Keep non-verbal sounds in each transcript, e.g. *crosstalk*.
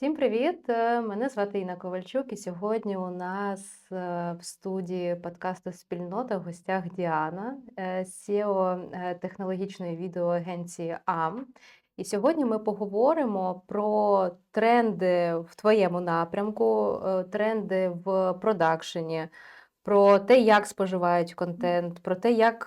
Всім привіт! Е, Мене звати Інна Ковальчук, і сьогодні у нас е, в студії подкасту Спільнота в гостях Діана, SEO е, технологічної відеоагенції АМ. І сьогодні ми поговоримо про тренди в твоєму напрямку, тренди в продакшені, про те, як споживають контент, про те, як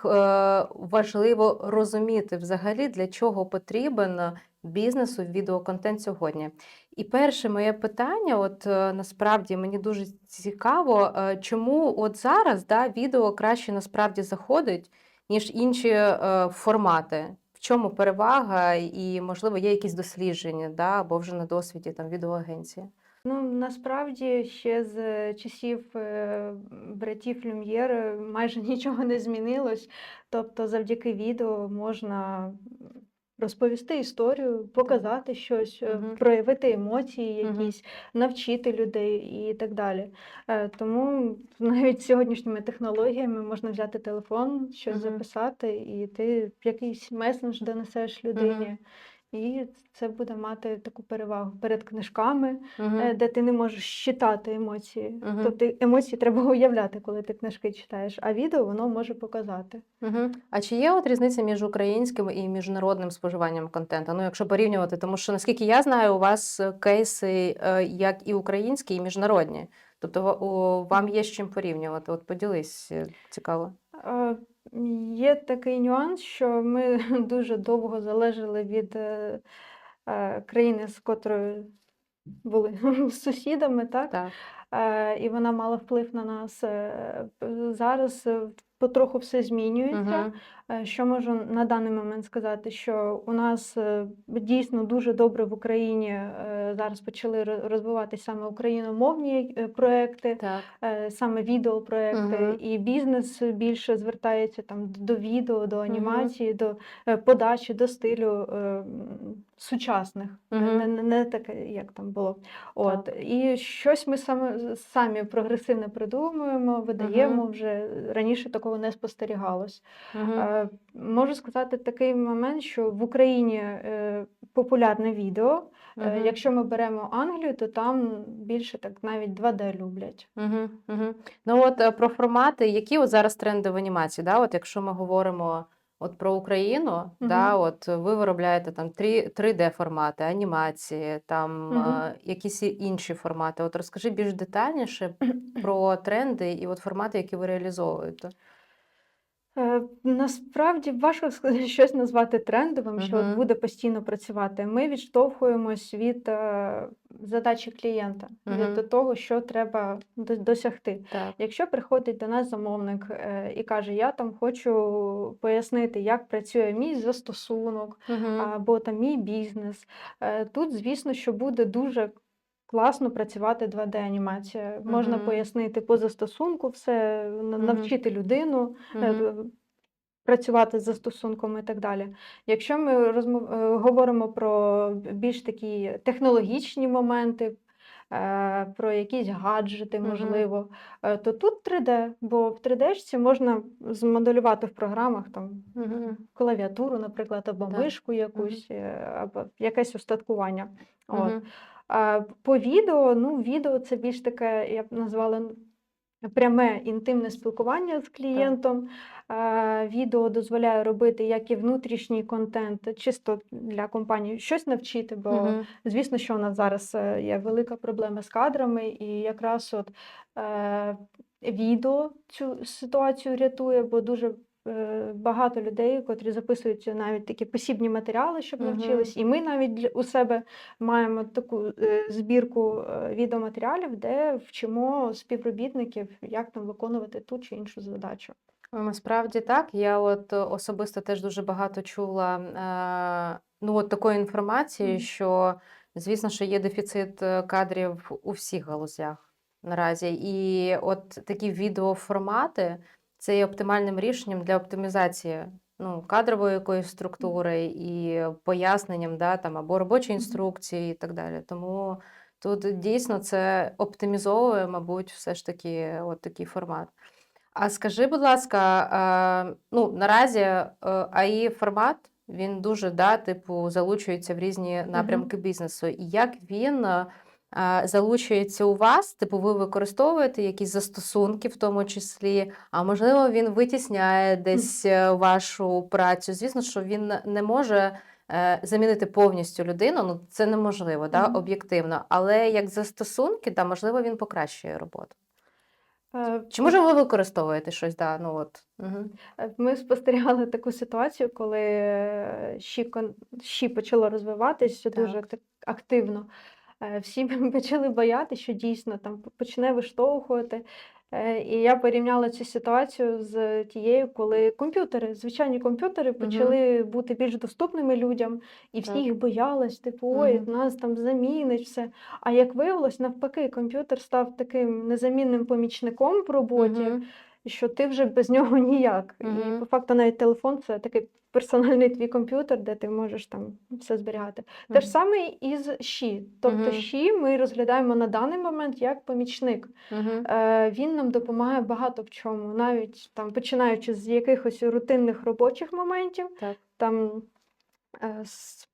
важливо розуміти взагалі, для чого потрібен бізнесу відеоконтент сьогодні. І перше моє питання, от е, насправді мені дуже цікаво, е, чому от зараз да, відео краще насправді заходить, ніж інші е, формати. В чому перевага, і, можливо, є якісь дослідження, да, або вже на досвіді там відеоагенції. Ну, насправді ще з часів е, братів Люм'єр майже *laughs* нічого не змінилось. Тобто, завдяки відео можна розповісти історію, показати щось, угу. Проявити емоції якісь, якісь, навчити людей і так далі. Е, Тому *laughs* навіть сьогоднішніми технологіями можна взяти телефон, щось угу. записати, і ти якийсь месендж донесеш людині. І це буде мати таку перевагу перед книжками, е, де ти не можеш читати емоції. Мгм. Тобто емоції треба уявляти, коли ти книжки читаєш, а відео воно може показати. Мгм. А чи є от різниця між українським і міжнародним споживанням контенту? Ну, якщо порівнювати, тому що наскільки я знаю, у вас кейси е, як і українські, і міжнародні. Тобто вам є з чим порівнювати. От поділись, е, цікаво. Є такий нюанс, що ми *laughs* дуже довго залежали від е, е, країни, з котрою були *laughs* сусідами, так? Так. Е, І вона мала вплив на нас. Зараз потроху все змінюється. Е, Що можу на даний момент сказати, що у нас е, дійсно дуже добре в Україні е, зараз почали розвиватися саме україномовні проекти, Так. саме відеопроекти, Мгм. і бізнес більше звертається там до відео, до анімації, до е, подачі, до стилю сучасних, не, не, не таке, як там було. От Так. і щось ми саме самі прогресивне придумуємо, видаємо Мгм. вже раніше такого не спостерігалось. Мгм. Е, Можу сказати такий момент, що в Україні е, популярне відео. Е, Мгм. Якщо ми беремо Англію, то там більше так навіть 2D люблять. Мгм, мгм. Ну от про формати, які от зараз тренди в анімації? Да? От якщо ми говоримо от про Україну, да, от ви виробляєте там 3, 3D формати, анімації, там Мгм. е, якісь інші формати. От розкажи більш детальніше *clears throat* про тренди і от формати, які ви реалізовуєте. Е, Насправді важко *laughs* щось назвати трендовим, що от Мгм. буде постійно працювати. Ми відштовхуємось від е, задачі клієнта, від Мгм. до того, що треба до- досягти. Так. Якщо приходить до нас замовник е, і каже, я там хочу пояснити, як працює мій застосунок Мгм. або там мій бізнес, е, тут, звісно, що буде дуже класно працювати 2D-анімація. Можна пояснити по застосунку все, навчити людину Мгм. д- працювати з застосунком і так далі. Якщо ми розмов... е, говоримо про більш такі технологічні моменти, е, про якісь гаджети, можливо, е, то тут 3D, бо в 3D можна змоделювати в програмах там Мгм. клавіатуру, наприклад, або Так. мишку якусь, або якесь устаткування. От. Мгм. А по відео, ну, відео це більш таке, я б назвала пряме інтимне спілкування з клієнтом. А, Відео дозволяє робити як і внутрішній контент, чисто для компанії, щось навчити, бо Мгм. звісно, що у нас зараз е, є велика проблема з кадрами, і якраз от е, відео цю ситуацію рятує, бо дуже багато людей, котрі записують навіть такі посібні матеріали, щоб Мгм. навчились. І ми навіть у себе маємо таку е, збірку е, відеоматеріалів, де вчимо співробітників, як там виконувати ту чи іншу задачу. Ну, Насправді так. Я от е, особисто теж дуже багато чула е, ну, от такої інформації, Мгм. що, звісно, що є дефіцит е, кадрів у всіх галузях наразі. І от такі відеоформати це є оптимальним рішенням для оптимізації ну, кадрової якоїсь структури і поясненням да, там, або робочої інструкції і так далі. Тому тут дійсно це оптимізовує, мабуть, все ж таки от такий формат. А скажи, будь ласка, ну, наразі е, AI формат Він дуже, да, типу, залучується в різні напрямки бізнесу. І як він е, залучується у вас? Типу, ви використовуєте якісь застосунки, в тому числі, а можливо, він витісняє десь е, вашу працю. Звісно, що він не може е, замінити повністю людину. Ну, це неможливо, да, Мгм. об'єктивно. Але як застосунки, да, можливо, він покращує роботу. Е, Чи може ви використовуєте щось? Да, ну от. Угу. Ми спостерігали таку ситуацію, коли ЩІ, ЩІ почало розвиватися дуже активно. Е, Всі *laughs* почали боятися, що дійсно там почне виштовхувати. Е, І я порівняла цю ситуацію з тією, коли комп'ютери, звичайні комп'ютери почали бути більш доступними людям, і всі Так. їх боялись, типу, ой, Мгм. нас там замінить все. А як виявилось, навпаки, комп'ютер став таким незамінним помічником в роботі Мгм. що ти вже без нього *laughs* ніяк. І по факту навіть телефон це такий персональний твій комп'ютер, де ти можеш там все зберігати. Те ж саме і з ЩІ. Тобто. ЩІ ми розглядаємо на даний момент як помічник. Е, Він нам допомагає багато в чому, навіть там починаючи з якихось рутинних робочих моментів, Так. там е, з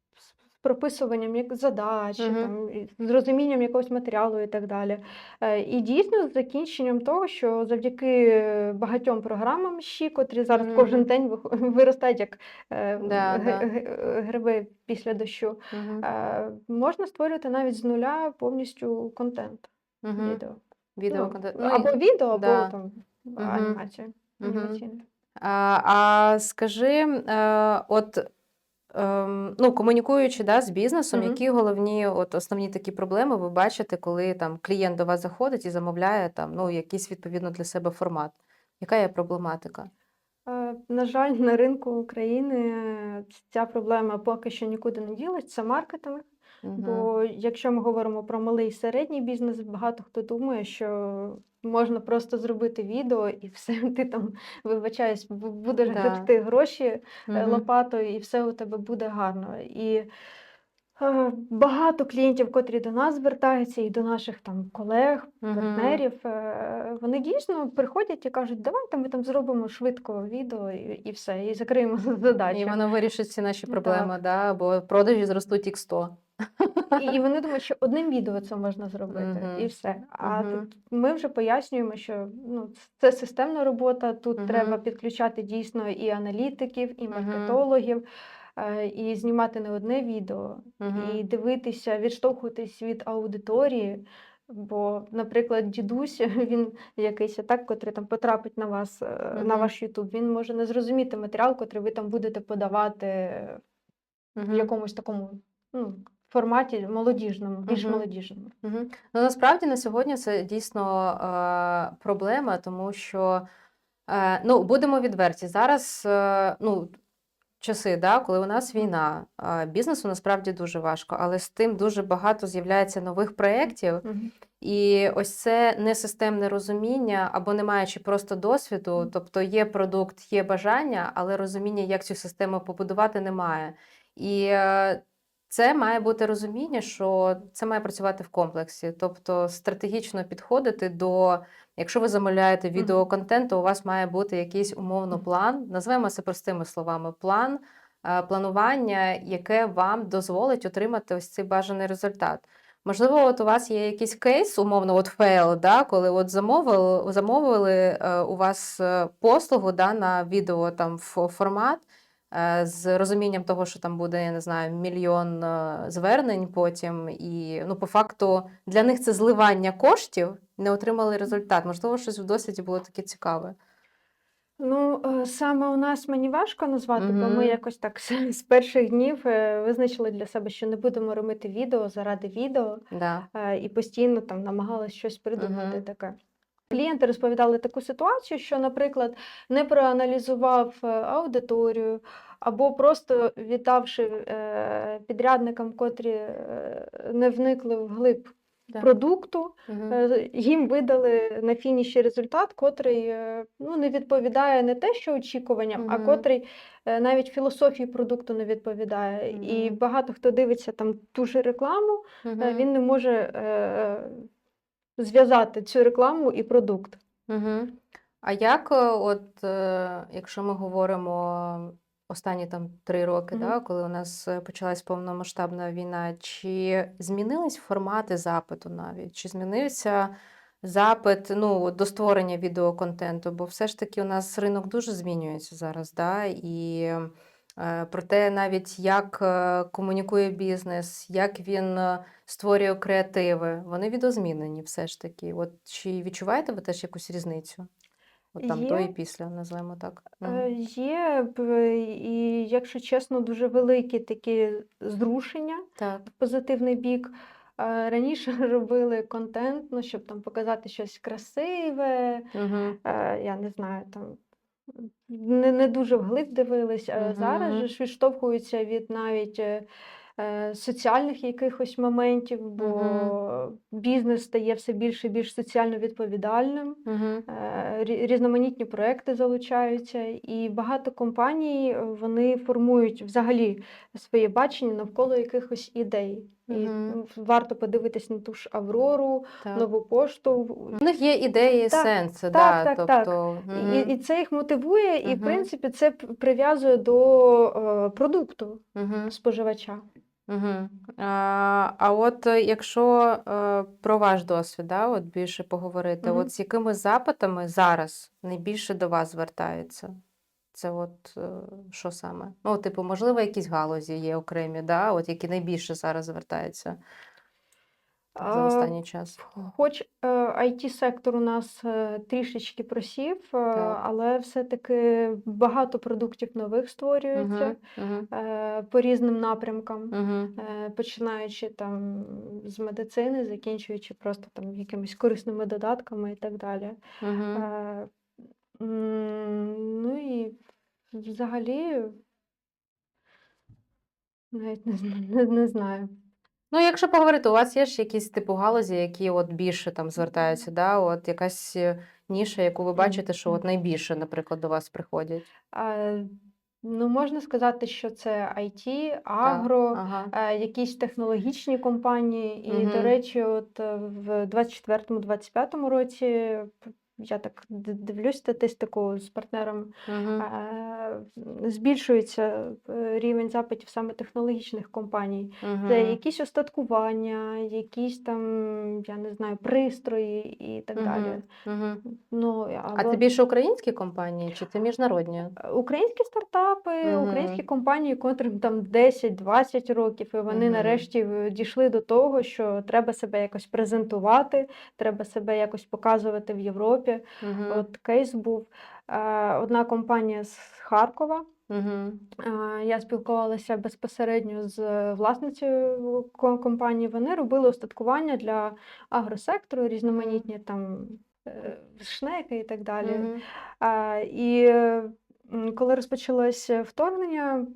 прописуванням як задач, Мгм. там, з розумінням якогось матеріалу і так далі. Е, І дійсно з закінченням того, що завдяки багатьом програмам ЩІ, котрі зараз Мгм. кожен день *laughs* виростають як е, Да, гриби після дощу, е, можна створювати навіть з нуля повністю контент Мгм. відео. Відео Ну, контент. або відео, або да. там анімацію. Мгм. анімаційну. А, а скажи, от ем, ну, комунікуючи да, з бізнесом, Мгм. які головні от, основні такі проблеми ви бачите, коли там клієнт до вас заходить і замовляє там, ну, якийсь відповідно для себе формат? Яка є проблематика? Е, На жаль, на ринку України е, ця проблема поки що нікуди не ділиться. Це маркетинг. Мгм. Бо якщо ми говоримо про малий і середній бізнес, багато хто думає, що можна просто зробити відео і все, *laughs* ти там, вибачаюсь, будеш Да. гребти гроші угу. Лопатою, і все у тебе буде гарно. І багато клієнтів, котрі до нас звертаються, і до наших там колег, партнерів, е, вони дійсно приходять і кажуть, давайте ми там зробимо швидко відео і, і все, і закриємо *laughs* задачу. І воно вирішить всі наші Так. проблеми, да? бо продажі зростуть x 100 І, і вони думають, що одним відео це можна зробити, Мгм. і все. А Мгм. тут ми вже пояснюємо, що ну, це системна робота. Тут Мгм. треба підключати дійсно і аналітиків, і маркетологів, е, і знімати не одне відео, Мгм. і дивитися, відштовхуватись від аудиторії. Бо, наприклад, дідусь, *laughs* він якийсь так, котрий там потрапить на вас, е, на ваш Ютуб, він може не зрозуміти матеріал, котрий ви там будете подавати в якомусь такому ну, форматі молодіжному, більш Мгм. молодіжному. Мгм. Ну, насправді на сьогодні це дійсно е, проблема, тому що е, ну, будемо відверті. Зараз е, ну, часи, да, коли у нас війна, бізнесу насправді дуже важко, але з тим дуже багато з'являється нових проєктів. Мгм. І ось це несистемне розуміння або не маючи просто досвіду, тобто є продукт, є бажання, але розуміння, як цю систему побудувати, немає. І е, це має бути розуміння, що це має працювати в комплексі, тобто стратегічно підходити до, якщо ви замовляєте відеоконтент, то у вас має бути якийсь умовно план, назвемо це простими словами, план е, планування, яке вам дозволить отримати ось цей бажаний результат. Можливо, от у вас є якийсь кейс, умовно, от фейл, да, коли от замовили, замовили е, у вас е, послугу да, на відео там фо- формат з розумінням того, що там буде, я не знаю, мільйон звернень потім, і ну, по факту для них це зливання коштів, не отримали результат. Можливо, щось в досвіді було таке цікаве. Ну, е, саме у нас мені важко назвати, бо ми якось так *laughs* з перших днів е, визначили для себе, що не будемо робити відео заради відео, Да. е, і постійно там намагалися щось придумати Мгм. таке. Клієнти розповідали таку ситуацію, що, наприклад, не проаналізував аудиторію, або просто віддавши підрядникам, котрі не вникли в глиб Да. продукту. Е, їм видали на фініші результат, котрий е, ну, не відповідає не те, що очікуванням, а котрий е, навіть філософії продукту не відповідає. І багато хто дивиться там ту ж рекламу, Мгм. він не може е, зв'язати цю рекламу і продукт. Угу. А як, от, е, якщо ми говоримо останні там три роки, Мгм. да, коли у нас е, почалась повномасштабна війна, чи змінились формати запиту навіть? Чи змінився запит ну, до створення відеоконтенту? Бо все ж таки у нас ринок дуже змінюється зараз, да, і е, про те, навіть як е, комунікує бізнес, як він створює креативи, вони відозмінені все ж таки. От чи відчуваєте ви теж якусь різницю? От там до і Є. після, називаємо так. Е, Є, і, якщо чесно, дуже великі такі зрушення Так. в позитивний бік. Е, Раніше *laughs* робили контент, ну, щоб там показати щось красиве, Угу. я не знаю, там не, не дуже вглиб дивились. Е, Зараз же ж відштовхуються від навіть соціальних якихось моментів, бо Мгм. бізнес стає все більше і більш соціально відповідальним. Угу. Е, Різноманітні проекти залучаються, і багато компаній е, вони формують взагалі своє бачення навколо якихось ідей. І м, варто подивитись на ту ж Аврору, Так. нову пошту. У них є ідеї Так, сенси, так, да, так, так. тобто. І, і це їх мотивує, і в принципі це прив'язує до е, продукту Мгм. споживача. Угу. А, а от е, якщо е, про ваш досвід, да, от більше поговорити, угу. от з якими запитами зараз найбільше до вас звертаються? Це от е, що саме? Ну, типу, можливо, якісь галузі є окремі, да, от які найбільше зараз звертаються за Е, останній час. Хоч it сектор у нас е, трішечки просів, е, Так. але все-таки багато продуктів нових створюється. Угу. Угу. е, по різним напрямкам, Угу. е, починаючи там з медицини, закінчуючи просто там якимись корисними додатками і так далі. Угу. Е, Ну і взагалі навіть не, не, не знаю. Ну, якщо поговорити, у вас є ж якісь типу галузі, які от більше там звертаються, да? От якась е, ніша, яку ви бачите, що от найбільше, наприклад, до вас приходять. Е, Ну, можна сказати, що це IT, агро, Ага. е, якісь технологічні компанії. І, до речі, от е, в 24-25 році я так дивлюсь статистику з партнером, Угу. е, збільшується е, рівень запитів саме технологічних компаній. Це Угу. якісь остаткування, якісь там, я не знаю, пристрої і так далі. Угу. Ну, А або це більше українські компанії чи це міжнародні? Українські стартапи, Мгм. українські компанії, котрим там 10-20 років, і вони Мгм. нарешті дійшли до того, що треба себе якось презентувати, треба себе якось показувати в Європі. Угу. От кейс був е, одна компанія з Харкова. Угу. Е, Я спілкувалася безпосередньо з власницею компанії. Вони робили остаткування для агросектору, різноманітні там е, шнеки і так далі. Угу. І е, коли розпочалося вторгнення,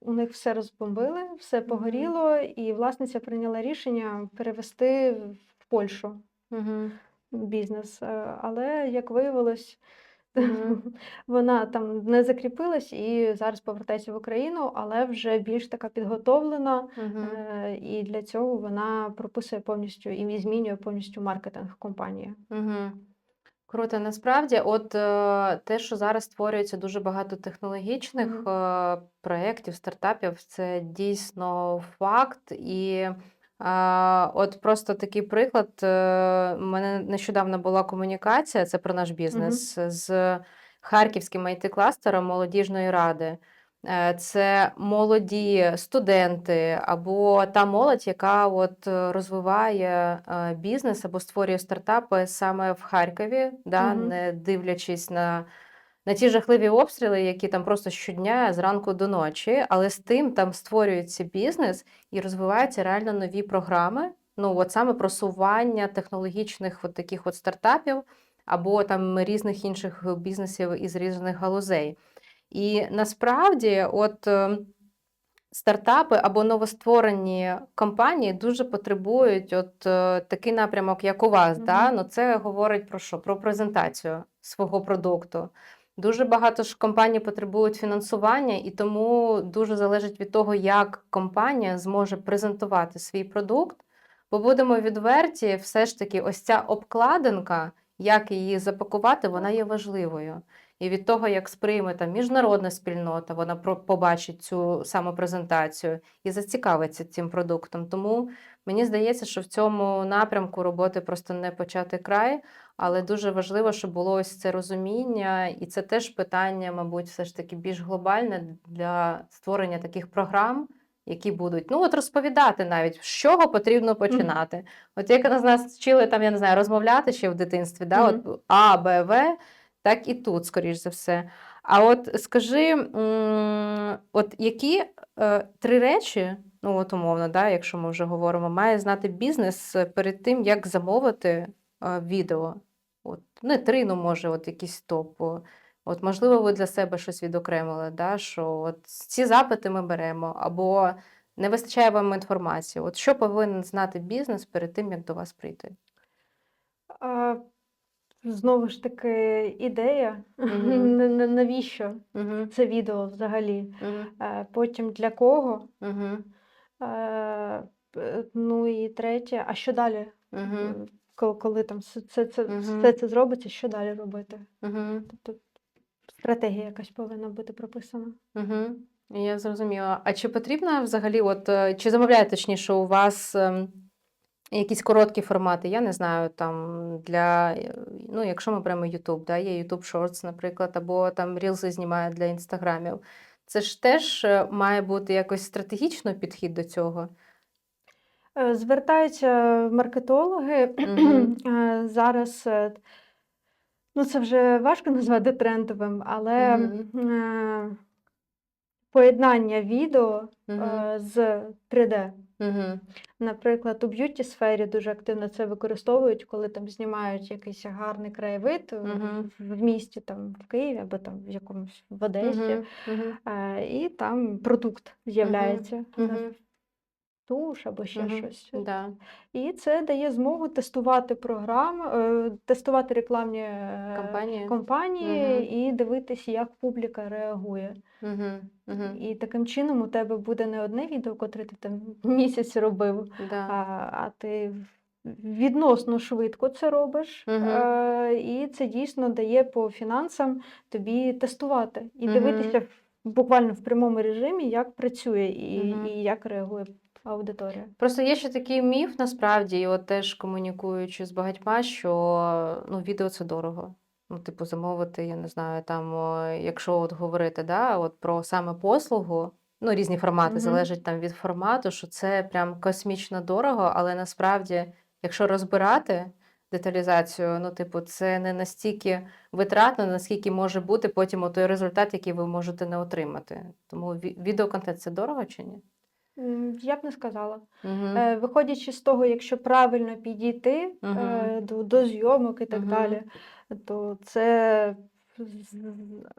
у них все розбомбили, все погоріло, і власниця прийняла рішення перевести в Польщу Угу. Бізнес. Е, Але як виявилось, *laughs* вона там не закріпилась і зараз повертається в Україну, але вже більш така підготовлена. Е, І для цього вона прописує повністю і змінює повністю маркетинг компанії. Угу. Круто, насправді, от е, те, що зараз створюється дуже багато технологічних е, проєктів, стартапів, це дійсно факт. І от просто такий приклад. е, У мене нещодавно була комунікація, це про наш бізнес, з Харківським IT-кластером молодіжної ради. Е, Це молоді студенти або та молодь, яка от е, розвиває е, бізнес або створює стартапи саме в Харкові, да, Мгм. не дивлячись на, на ті жахливі обстріли, які там просто щодня зранку до ночі, але з тим там створюється бізнес і розвиваються реально нові програми. Ну, от саме просування технологічних от таких от стартапів або там різних інших бізнесів із різних галузей. І насправді, от е, стартапи або новостворені компанії дуже потребують от е, такий напрямок, як у вас. Да? Ну, це говорить про що? Про презентацію свого продукту. Дуже багато ж компаній потребують фінансування, і тому дуже залежить від того, як компанія зможе презентувати свій продукт. Бо будемо відверті, все ж таки, ось ця обкладинка, як її запакувати, вона є важливою. І від того, як сприйме там міжнародна спільнота, вона побачить цю саму презентацію і зацікавиться цим продуктом. Тому мені здається, що в цьому напрямку роботи просто не почати край, але дуже важливо, щоб було ось це розуміння, і це теж питання, мабуть, все ж таки більш глобальне для створення таких програм. Які будуть ну от розповідати навіть з чого потрібно починати. От як нас нас вчили там, я не знаю, розмовляти ще в дитинстві, да, Мгм. от А, Б, В, так і тут, скоріш за все. А от скажи, от які е, три речі, ну от умовно, да, якщо ми вже говоримо, має знати бізнес е, перед тим, як замовити е, відео? От, не три, ну може, от якісь топ. От, можливо, ви для себе щось відокремили, да, що от ці запити ми беремо, або не вистачає вам інформації. От що повинен знати бізнес перед тим, як до вас прийти? А, знову ж таки, ідея, *laughs* на- навіщо Угу, це відео взагалі? угу, Е, Потім для кого? п- Ну і третє, а що далі? угу, Е, Коли, коли там все це, це, Мгм. все це зробиться, що далі робити? угу, Тобто стратегія якась повинна бути прописана. угу. Я зрозуміла. А чи потрібно взагалі, от е, чи замовляють точніше у вас ем, якісь короткі формати? Я не знаю, там для, е, ну, якщо ми беремо YouTube, да, є YouTube Shorts, наприклад, або там Reels знімають для інстаграмів. Це ж теж е, має бути якось стратегічно підхід до цього. Е, Звертаються маркетологи mm-hmm. *clears throat* зараз. Ну, це вже важко назвати трендовим, але е, поєднання відео е, з 3D. Угу. Наприклад, у б'юті сфері дуже активно це використовують, коли там знімають якийсь гарний краєвид угу. В місті, там в Києві або там в якомусь в Одесі, Угу. Угу. і там продукт з'являється. Мгм. Туш або ще Мгм. щось. Да. І це дає змогу тестувати програми, е, тестувати рекламні е, Компанії. компанії Мгм. і дивитись, як публіка реагує. Угу. Угу. І таким чином у тебе буде не одне відео, котре ти там *laughs* місяць робив, а, Да. а ти відносно швидко це робиш. Мгм. Е, і це дійсно дає по фінансам тобі тестувати і Мгм. дивитися буквально в прямому режимі, як працює і, Мгм. і як реагує аудиторія. Просто є ще такий міф насправді, і от теж комунікуючи з багатьма, що ну, відео це дорого. Ну, типу, замовити, я не знаю, там, якщо от говорити, да, от про саме послугу, ну, різні формати, Мгм. залежить там від формату, що це прям космічно дорого, але насправді, якщо розбирати деталізацію, ну, типу, це не настільки витратно, наскільки може бути потім той результат, який ви можете не отримати. Тому ві- відеоконтент це дорого чи ні? Я б не сказала. Угу. Виходячи з того, якщо правильно підійти е, до, до зйомок і так Мгм. далі, то це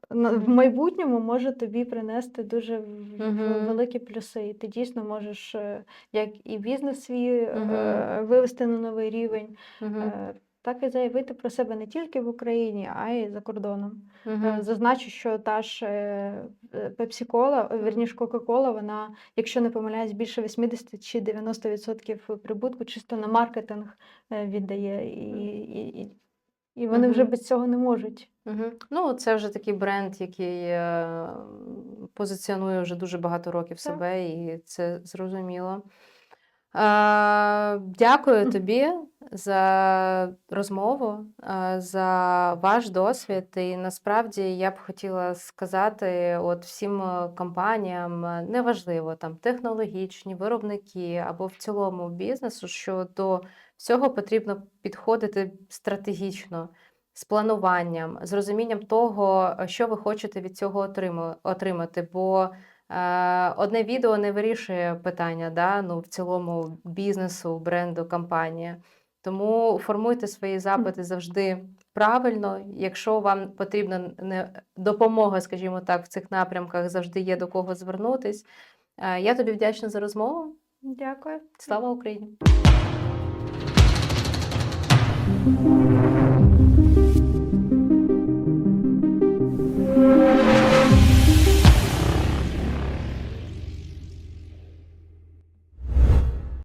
в майбутньому може тобі принести дуже Мгм. великі плюси. І ти дійсно можеш е, як і бізнес свій Мгм. вивести на новий рівень, Угу. Е, так і заявити про себе не тільки в Україні, а й за кордоном. Е, Угу. Зазначу, що та ж Пепсі-кола, верніше Кока-кола, вона, якщо не помиляюсь, більше 80 чи 90% прибутку чисто на маркетинг е, віддає, і, і, і, і вони вже без цього не можуть. Угу. Ну, це вже такий бренд, який е, позиціонує вже дуже багато років Так. себе, і це зрозуміло. Е, дякую тобі за розмову, за ваш досвід. І насправді я б хотіла сказати от всім е, компаніям, е, неважливо там технологічні, виробники або в цілому бізнесу, що до всього потрібно підходити стратегічно з плануванням, з розумінням того, е, що ви хочете від цього отримати. Бо одне відео не вирішує питання да, ну, в цілому бізнесу, бренду, компанії. Тому формуйте свої запити завжди правильно. Якщо вам потрібна допомога, скажімо так, в цих напрямках, завжди є до кого звернутись. Е, Я тобі вдячна за розмову. Дякую. Слава Україні!